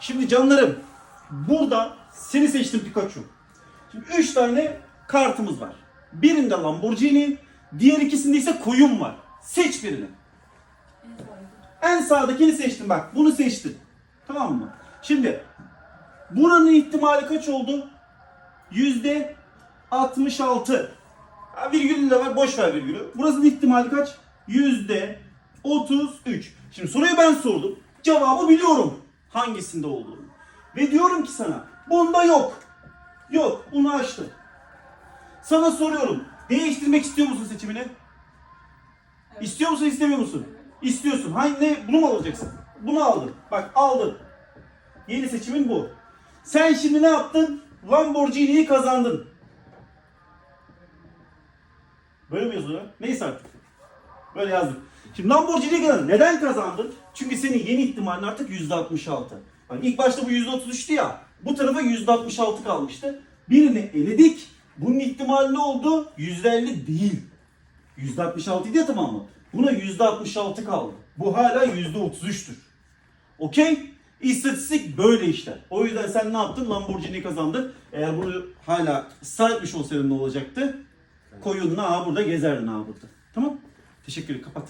Şimdi canlarım burada seni seçtim Pikachu. Şimdi 3 tane kartımız var. Birinde Lamborghini, diğer ikisinde ise koyun var. Seç birini. En sağdakini seçtim bak. Bunu seçtim. Tamam mı? Şimdi buranın ihtimali kaç oldu? Yüzde 66. Ha, virgülü de var. Boş ver virgülü. Burasının ihtimali kaç? Yüzde 33. Şimdi soruyu ben sordum. Cevabı biliyorum. Hangisinde olduğunu. Ve diyorum ki sana bunda yok. Yok. Bunu açtım. Sana soruyorum. Değiştirmek istiyor musun seçimini? İstiyor musun istemiyor musun? İstiyorsun. Hangi ne? Bunu mu alacaksın? Bunu aldın. Bak aldın. Yeni seçimin bu. Sen şimdi ne yaptın? Lamborghini'yi kazandın. Böyle mi yazıyor? Neyse artık. Böyle yazdık. Şimdi Lamborghini'yi kazandın. Neden kazandın? Çünkü senin yeni ihtimalin artık %66. Bak ilk başta bu %33'tü ya. Bu tarafa %66 kalmıştı. Birini eledik. Bunun ihtimali ne oldu? %50 değil. %66 idi ya tamam mı? Buna %66 kaldı. Bu hala %33'tür. Okey? İstatistik böyle işte. O yüzden sen ne yaptın? Lamborghini kazandın. Eğer bunu hala ısrar etmiş olsaydın ne olacaktı? Koyunla ha burada gezerdin ha burada. Teşekkür ederim. Kapat.